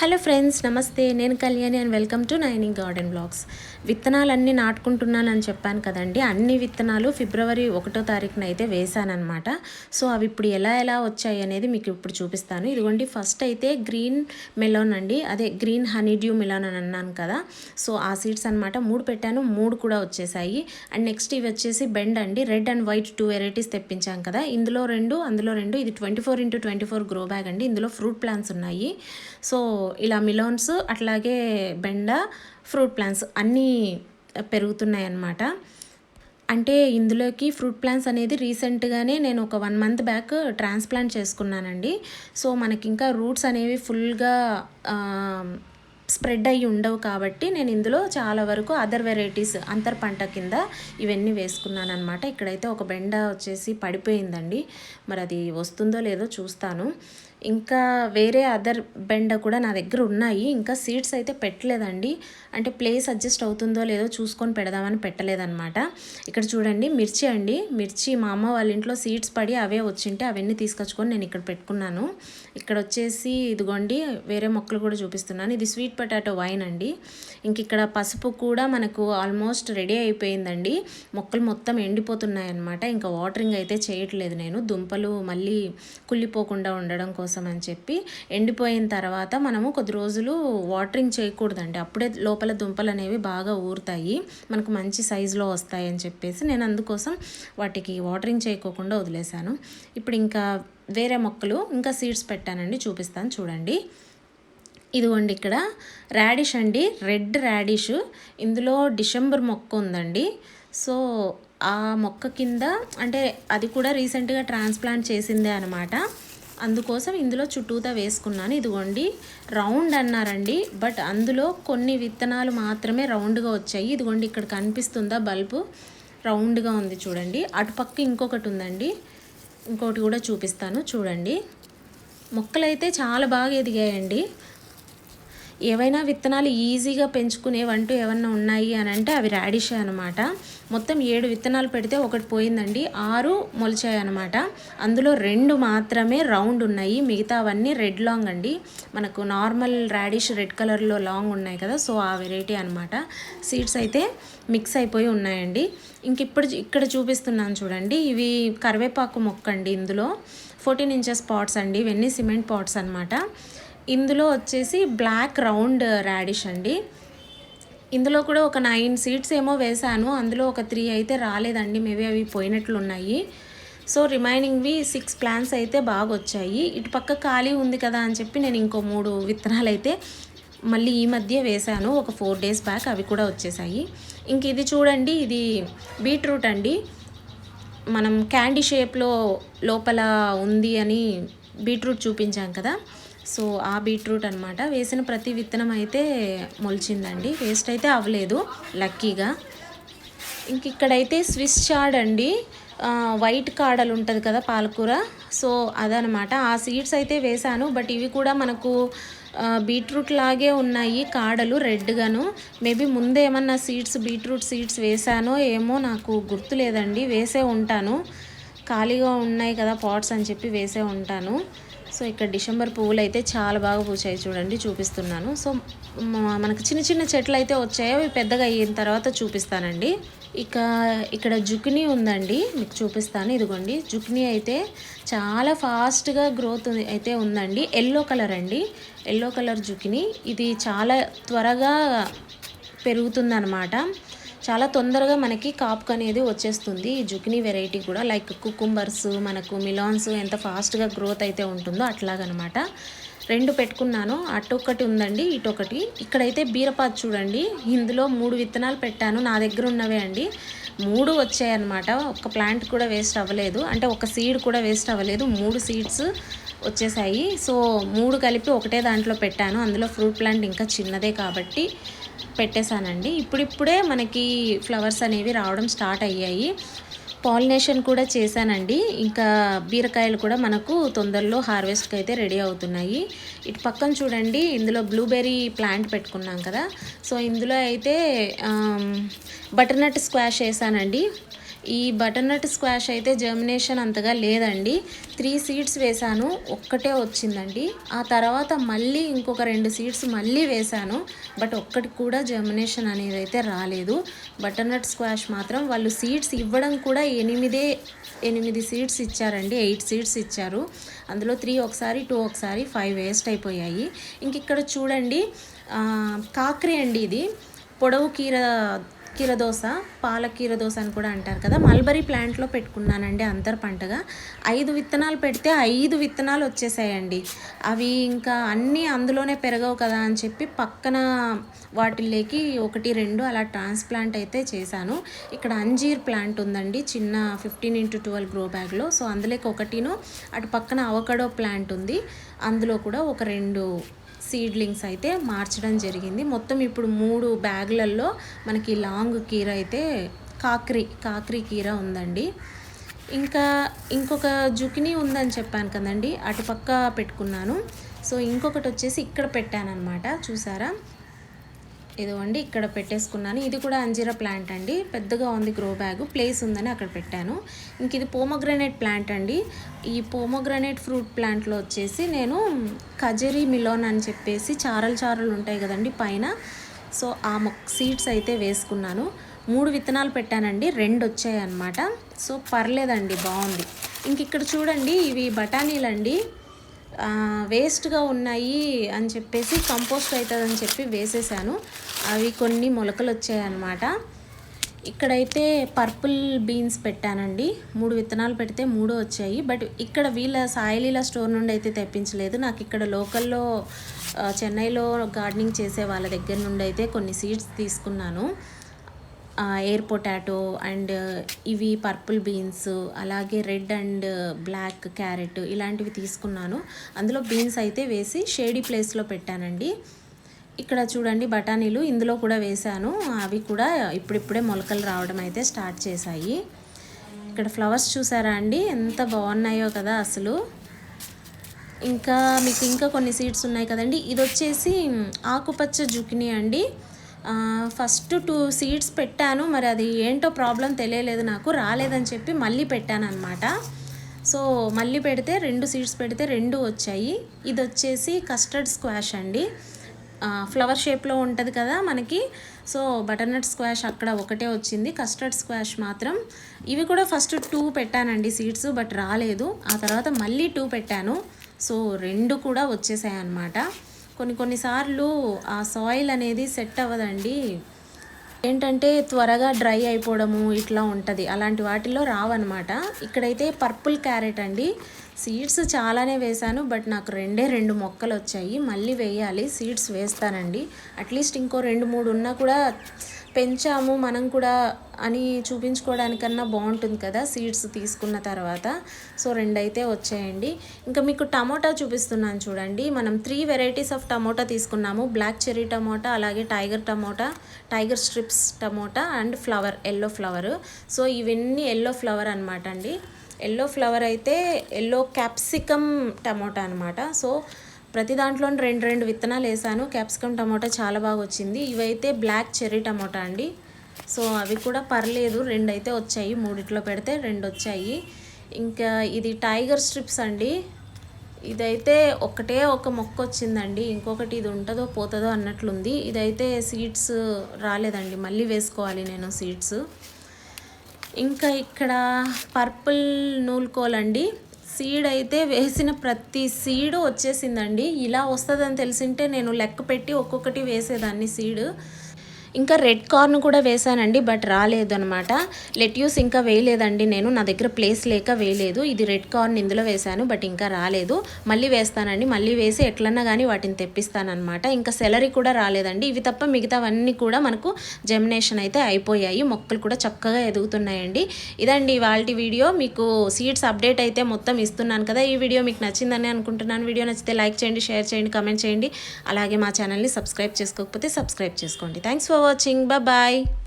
Hello friends నమస్తే. నేను Kalyani and welcome to నైనింగ్ garden blogs. విత్తనాలన్నీ నాటుకుంటున్నానని చెప్పాను కదండి. అన్ని విత్తనాలు ఫిబ్రవరి ఒకటో తారీఖున అయితే వేశానమాట సో అవి ఇప్పుడు ఎలా ఎలా వచ్చాయి అనేది మీకు ఇప్పుడు చూపిస్తాను. ఇదిగోండి ఫస్ట్ అయితే గ్రీన్ మెలోన్ అండి. అదే గ్రీన్ హనీ డ్యూ మెలోన్ అని అన్నాను కదా. సో ఆ సీడ్స్ అనమాట మూడు పెట్టాను. మూడు కూడా వచ్చేసాయి. అండ్ నెక్స్ట్ ఇవి వచ్చేసి బెండ్ అండి. Red and white two varieties తెప్పించాం కదా. ఇందులో రెండు అందులో రెండు. ఇది twenty four into twenty four grow bag అండి. ఇందులో ఫ్రూట్ ప్లాంట్స్ ఉన్నాయి. సో ఇలా మిలోన్స్ అట్లాగే బెండ ఫ్రూట్ ప్లాంట్స్ అన్నీ పెరుగుతున్నాయి అన్నమాట అంటే ఇందులోకి ఫ్రూట్ ప్లాంట్స్ అనేది రీసెంట్గానే నేను ఒక వన్ మంత్ బ్యాక్ ట్రాన్స్ప్లాంట్ చేసుకున్నానండి. సో మనకి ఇంకా రూట్స్ అనేవి ఫుల్గా స్ప్రెడ్ అయ్యి ఉండవు కాబట్టి నేను ఇందులో చాలా వరకు అదర్ వెరైటీస్ అంతర్ పంట కింద ఇవన్నీ వేసుకున్నాను అనమాట ఇక్కడైతే ఒక బెండ వచ్చేసి పడిపోయిందండి. మరి అది వస్తుందో లేదో చూస్తాను. ఇంకా వేరే అదర్ బెండ కూడా నా దగ్గర ఉన్నాయి. ఇంకా సీడ్స్ అయితే పెట్టలేదండి. అంటే ప్లేస్ అడ్జస్ట్ అవుతుందో లేదో చూసుకొని పెడదామని పెట్టలేదన్నమాట. ఇక్కడ చూడండి మిర్చి అండి. మిర్చి మా అమ్మ వాళ్ళ ఇంట్లో సీడ్స్ పడి అవే వచ్చింటే అవన్నీ తీసుకొచ్చుకొని నేను ఇక్కడ పెట్టుకున్నాను. ఇక్కడ వచ్చేసి ఇదిగోండి వేరే మొక్కలు కూడా చూపిస్తున్నాను. ఇది స్వీట్ పొటాటో వైన్ అండి. ఇంక ఇక్కడ పసుపు కూడా మనకు ఆల్మోస్ట్ రెడీ అయిపోయిందండి. మొక్కలు మొత్తం ఎండిపోతున్నాయి అనమాట ఇంకా వాటరింగ్ అయితే చేయట్లేదు నేను. దుంపలు మళ్ళీ కుళ్ళిపోకుండా ఉండడం కోసం కోసం అని చెప్పి ఎండిపోయిన తర్వాత మనము కొద్ది రోజులు వాటరింగ్ చేయకూడదండి. అప్పుడే లోపల దుంపలు అనేవి బాగా ఊరుతాయి. మనకు మంచి సైజులో వస్తాయని చెప్పేసి నేను అందుకోసం వాటికి వాటరింగ్ చేయకోకుండా వదిలేశాను. ఇప్పుడు ఇంకా వేరే మొక్కలు ఇంకా సీడ్స్ పెట్టానండి చూపిస్తాను చూడండి. ఇదిగోండి ఇక్కడ రాడిష్ అండి రెడ్ రాడిష్. ఇందులో డిసెంబర్ మొక్క ఉందండి. సో ఆ మొక్క కింద అంటే అది కూడా రీసెంట్గా ట్రాన్స్ప్లాంట్ చేసిందే అనమాట అందుకోసం ఇందులో చుట్టూతా వేసుకున్నాను. ఇదిగోండి రౌండ్ అన్నారండి. బట్ అందులో కొన్ని విత్తనాలు మాత్రమే రౌండ్గా వచ్చాయి. ఇదిగోండి ఇక్కడ కనిపిస్తుందా బల్బు? రౌండ్గా ఉంది చూడండి. అటుపక్క ఇంకొకటి ఉందండి. ఇంకోటి కూడా చూపిస్తాను. చూడండి. మొక్కలైతే చాలా బాగా ఎదిగాయండి. ఏవైనా విత్తనాలు ఈజీగా పెంచుకునేవంటూ ఏమన్నా ఉన్నాయి అని అంటే అవి రాడిషే అనమాట మొత్తం ఏడు విత్తనాలు పెడితే ఒకటి పోయిందండి. ఆరు మొలిచాయి అనమాట అందులో రెండు మాత్రమే రౌండ్ ఉన్నాయి. మిగతా అవన్నీ రెడ్ లాంగ్ అండి. మనకు నార్మల్ రాడిష్ రెడ్ కలర్లో లాంగ్ ఉన్నాయి కదా సో ఆ వెరైటీ అనమాట సీడ్స్ అయితే మిక్స్ అయిపోయి ఉన్నాయండి. ఇంక ఇప్పుడు ఇక్కడ చూపిస్తున్నాను చూడండి. ఇవి కరివేపాకు మొక్క అండి ఇందులో. ఫోర్టీన్ ఇంచెస్ పాట్స్ అండి. ఇవన్నీ సిమెంట్ పాట్స్ అనమాట ఇందులో వచ్చేసి బ్లాక్ రౌండ్ రాడిష్ అండి. ఇందులో కూడా ఒక నైన్ సీడ్స్ ఏమో వేశాను. అందులో ఒక త్రీ అయితే రాలేదండి. మేబీ అవి పోయినట్లు ఉన్నాయి. సో రిమైనింగ్వి సిక్స్ ప్లాంట్స్ అయితే బాగా వచ్చాయి. ఇటు పక్క ఖాళీ ఉంది కదా అని చెప్పి నేను ఇంకో మూడు విత్తనాలు అయితే మళ్ళీ ఈ మధ్య వేశాను. ఒక ఫోర్ డేస్ బ్యాక్ అవి కూడా వచ్చేసాయి ఇంక ఇది చూడండి. ఇది బీట్రూట్ అండి. మనం క్యాండీ షేప్లో లోపల ఉంది అని బీట్రూట్ చూపించాం కదా. సో ఆ బీట్రూట్ అనమాట వేసిన ప్రతి విత్తనం అయితే మొలిచిందండి. వేస్ట్ అయితే అవ్వలేదు లక్కీగా. ఇంక ఇక్కడైతే స్విస్ చాడ్ అండి. వైట్ కాడలు ఉంటుంది కదా పాలకూర. సో అదనమాట ఆ సీడ్స్ అయితే వేశాను బట్ ఇవి కూడా మనకు బీట్రూట్ లాగే ఉన్నాయి కాడలు రెడ్గాను మేబీ ముందే ఏమన్నా సీడ్స్ బీట్రూట్ సీడ్స్ వేసానో ఏమో నాకు గుర్తు లేదండి వేసే ఉంటాను. ఖాళీగా ఉన్నాయి కదా పాట్స్ అని చెప్పి వేసే ఉంటాను. సో ఇక్కడ డిసెంబర్ పువ్వులు అయితే చాలా బాగా పూచాయి చూడండి చూపిస్తున్నాను. సో మనకు చిన్న చిన్న చెట్లు అయితే వచ్చాయో అవి పెద్దగా అయిన తర్వాత చూపిస్తానండి. ఇక ఇక్కడ జుకినీ ఉందండి మీకు చూపిస్తాను. ఇదిగోండి జుకినీ అయితే చాలా ఫాస్ట్గా గ్రోత్ అయితే ఉందండి. ఎల్లో కలర్ అండి ఎల్లో కలర్ జుకినీ. ఇది చాలా త్వరగా పెరుగుతుందన్నమాట. చాలా తొందరగా మనకి కాపుక్ అనేది వచ్చేస్తుంది. ఈ జుకినీ వెరైటీ కూడా లైక్ కుకుంబర్స్ మనకు మిలాన్స్ ఎంత ఫాస్ట్గా గ్రోత్ అయితే ఉంటుందో అట్లాగనమాట. రెండు పెట్టుకున్నాను. అటొకటి ఉందండి ఇటొకటి. ఇక్కడైతే బీరపాత్ చూడండి ఇందులో మూడు విత్తనాలు పెట్టాను. నా దగ్గర ఉన్నవే అండి. మూడు వచ్చాయన్నమాట. ఒక ప్లాంట్ కూడా వేస్ట్ అవ్వలేదు. అంటే ఒక సీడ్ కూడా వేస్ట్ అవ్వలేదు. మూడు సీడ్స్ వచ్చేసాయి. సో మూడు కలిపి ఒకటే దాంట్లో పెట్టాను. అందులో ఫ్రూట్ ప్లాంట్ ఇంకా చిన్నదే కాబట్టి పెట్టేశానండి. ఇప్పుడిప్పుడే మనకి ఫ్లవర్స్ అనేవి రావడం స్టార్ట్ అయ్యాయి. పాలినేషన్ కూడా చేశానండి. ఇంకా బీరకాయలు కూడా మనకు తొందరలో హార్వెస్ట్కి అయితే రెడీ అవుతున్నాయి. ఇటు పక్కన చూడండి ఇందులో బ్లూబెర్రీ ప్లాంట్ పెట్టుకున్నాం కదా. సో ఇందులో అయితే బటర్నట్ స్క్వాష్ వేసానండి ఈ బటర్నట్ స్క్వాష్ అయితే జర్మినేషన్ అంతగా లేదండి. త్రీ సీడ్స్ వేశాను ఒక్కటే వచ్చిందండి. ఆ తర్వాత మళ్ళీ ఇంకొక రెండు సీడ్స్ మళ్ళీ వేశాను బట్ ఒక్కటి కూడా జర్మినేషన్ అనేది అయితే రాలేదు. బటర్నట్ స్క్వాష్ మాత్రం వాళ్ళు సీడ్స్ ఇవ్వడం కూడా ఎనిమిదే ఎనిమిది సీడ్స్ ఇచ్చారండి ఎయిట్ సీడ్స్ ఇచ్చారు. అందులో త్రీ ఒకసారి టూ ఒకసారి ఫైవ్ వేస్ట్ అయిపోయాయి. ఇంక ఇక్కడ చూడండి ఆ, అండి ఇది. పొడవు కీర కీరదోస పాల కీరదోస అని కూడా అంటారు కదా. మల్బరీ ప్లాంట్లో పెట్టుకున్నానండి అంతర్ పంటగా. ఐదు విత్తనాలు పెడితే ఐదు విత్తనాలు వచ్చేసాయండి. అవి ఇంకా అన్నీ అందులోనే పెరగవు కదా అని చెప్పి పక్కన వాటిల్లోకి ఒకటి రెండు అలా ట్రాన్స్ప్లాంట్ అయితే చేశాను. ఇక్కడ అంజీర్ ప్లాంట్ ఉందండి చిన్న ఫిఫ్టీన్ ఇంటూ ట్వెల్వ్ గ్రో బ్యాగ్లో సో అందులోకి ఒకటిను అటు పక్కన అవకడో ప్లాంట్ ఉంది. అందులో కూడా ఒక రెండు సీడ్లింగ్స్ అయితే మార్చడం జరిగింది. మొత్తం ఇప్పుడు మూడు బ్యాగులలో మనకి లాంగ్ కీర అయితే కాక్రీ కాక్రీ కీర ఉందండి. ఇంకా ఇంకొక జుకినీ ఉందని చెప్పాను కదండి అటుపక్క పెట్టుకున్నాను. సో ఇంకొకటి వచ్చేసి ఇక్కడ పెట్టానన్నమాట చూసారా? ఇదిగోండి ఇక్కడ పెట్టేసుకున్నాను. ఇది కూడా అంజీరా ప్లాంట్ అండి. పెద్దగా ఉంది గ్రో బ్యాగ్. ప్లేస్ ఉందని అక్కడ పెట్టాను. ఇంక ఇది పోమోగ్రనేట్ ప్లాంట్ అండి. ఈ పోమోగ్రనేట్ ఫ్రూట్ ప్లాంట్లో వచ్చేసి నేను కజరీ మిలోన్ అని చెప్పేసి చారలు చారలు ఉంటాయి కదండి పైన. సో ఆ మొక్ సీడ్స్ అయితే వేసుకున్నాను. మూడు విత్తనాలు పెట్టానండి. రెండు వచ్చాయి అన్నమాట సో పర్లేదండి బాగుంది. ఇంక ఇక్కడ చూడండి ఇవి బఠానీలండి. అండి వేస్ట్గా ఉన్నాయి అని చెప్పేసి కంపోస్ట్ అవుతుందని చెప్పి వేసేసాను. అవి కొన్ని మొలకలు వచ్చాయన్నమాట ఇక్కడైతే పర్పుల్ బీన్స్ పెట్టానండి. మూడు విత్తనాలు పెడితే మూడు వచ్చాయి. బట్ ఇక్కడ వీళ్ళ సాయిలీల స్టోర్ నుండి అయితే తెప్పించలేదు. నాకు ఇక్కడ లోకల్లో చెన్నైలో గార్డెనింగ్ చేసే వాళ్ళ దగ్గర నుండి అయితే కొన్ని సీడ్స్ తీసుకున్నాను. ఎయిర్ పొటాటో అండ్ ఇవి పర్పుల్ బీన్స్ అలాగే రెడ్ అండ్ బ్లాక్ క్యారెట్ ఇలాంటివి తీసుకున్నాను. అందులో బీన్స్ అయితే వేసి షేడీ ప్లేస్లో పెట్టానండి. ఇక్కడ చూడండి బఠానీలు ఇందులో కూడా వేశాను అవి కూడా ఇప్పుడిప్పుడే మొలకలు రావడం అయితే స్టార్ట్ చేశాయి. ఇక్కడ ఫ్లవర్స్ చూసారా అండి? ఎంత బాగున్నాయో కదా అసలు. ఇంకా మీకు ఇంకా కొన్ని సీడ్స్ ఉన్నాయి కదండి. ఇది వచ్చేసి ఆకుపచ్చ జుకినీ అండి. ఫస్ట్ టూ సీడ్స్ పెట్టాను. మరి అది ఏంటో ప్రాబ్లం తెలియలేదు నాకు. రాలేదని చెప్పి మళ్ళీ పెట్టాను అనమాట సో మళ్ళీ పెడితే రెండు సీడ్స్ పెడితే రెండు వచ్చాయి. ఇది వచ్చేసి కస్టర్డ్ స్క్వాష్ అండి. ఫ్లవర్ షేప్లో ఉంటుంది కదా మనకి. సో బటర్నట్ స్క్వాష్ అక్కడ ఒకటే వచ్చింది. కస్టర్డ్ స్క్వాష్ మాత్రం. ఇవి కూడా ఫస్ట్ టూ పెట్టానండి సీడ్స్ బట్ రాలేదు. ఆ తర్వాత మళ్ళీ టూ పెట్టాను. సో రెండు కూడా వచ్చేసాయి అన్నమాట కొన్ని కొన్నిసార్లు ఆ సాయిల్ అనేది సెట్ అవ్వదండి. ఏంటంటే త్వరగా డ్రై అయిపోవడము ఇట్లా ఉంటుంది. అలాంటి వాటిల్లో రావన్నమాట. ఇక్కడైతే పర్పుల్ క్యారెట్ అండి. సీడ్స్ చాలానే వేశాను బట్ నాకు రెండే రెండు మొక్కలు వచ్చాయి మళ్ళీ వేయాలి సీడ్స్ వేస్తానండి. అట్లీస్ట్ ఇంకో రెండు మూడు ఉన్నా కూడా పెంచాము మనం కూడా అని చూపించుకోవడానికన్నా బాగుంటుంది కదా సీడ్స్ తీసుకున్న తర్వాత. సో రెండైతే వచ్చాయండి. ఇంకా మీకు టమోటా చూపిస్తున్నాను చూడండి. మనం త్రీ వెరైటీస్ ఆఫ్ టమోటా తీసుకున్నాము. బ్లాక్ చెర్రీ టమోటా అలాగే tiger tomato tiger stripes tomato and flower yellow flower. So ఇవన్నీ ఎల్లో ఫ్లవర్ అనమాట అండి. ఎల్లో ఫ్లవర్ అయితే ఎల్లో క్యాప్సికమ్ టమోటా అనమాట సో ప్రతి దాంట్లో రెండు రెండు విత్తనాలు వేసాను. క్యాప్సికమ్ టమోటా చాలా బాగా వచ్చింది. ఇవైతే బ్లాక్ చెర్రీ టమోటా అండి. సో అవి కూడా పర్లేదు. రెండు అయితే వచ్చాయి. మూడిట్లో పెడితే రెండు వచ్చాయి. ఇంకా ఇది టైగర్ స్ట్రిప్స్ అండి. ఇదైతే ఒకటే ఒక మొక్క వచ్చిందండి. ఇంకొకటి ఇది ఉంటుందో పోతుందో అన్నట్లుంది. ఇదైతే సీడ్స్ రాలేదండి. మళ్ళీ వేసుకోవాలి నేను సీడ్స్. ఇంకా ఇక్కడ పర్పుల్ నూలుకోల్ అండి సీడ్ అయితే వేసిన ప్రతి సీడ్ వచ్చేసిందండి. ఇలా వస్తుందని తెలిసింటే నేను లెక్క పెట్టి ఒక్కొక్కటి వేసేదాన్ని సీడ్. ఇంకా రెడ్ కార్న్ కూడా వేసానండి బట్ రాలేదు అనమాట లెట్యూస్ ఇంకా వేయలేదండి నేను నా దగ్గర ప్లేస్ లేక వేయలేదు. ఇది రెడ్ కార్న్ ఇందులో వేశాను బట్ ఇంకా రాలేదు. మళ్ళీ వేస్తానండి మళ్ళీ వేసి ఎట్లన్నా కానీ వాటిని తెప్పిస్తానమాట ఇంకా సెలరీ కూడా రాలేదండి. ఇవి తప్ప మిగతావన్నీ కూడా మనకు జెమినేషన్ అయితే అయిపోయాయి. మొక్కలు కూడా చక్కగా ఎదుగుతున్నాయండి. ఇదండి వాళ్ళ వీడియో. మీకు సీడ్స్ అప్డేట్ అయితే మొత్తం ఇస్తున్నాను కదా. ఈ వీడియో మీకు నచ్చిందని అనుకుంటున్నాను. వీడియో నచ్చితే లైక్ చేయండి షేర్ చేయండి కమెంట్ చేయండి. అలాగే మా ఛానల్ని సబ్స్క్రైబ్ చేసుకోకపోతే సబ్స్క్రైబ్ చేసుకోండి. Thanks for watching. Bye-bye.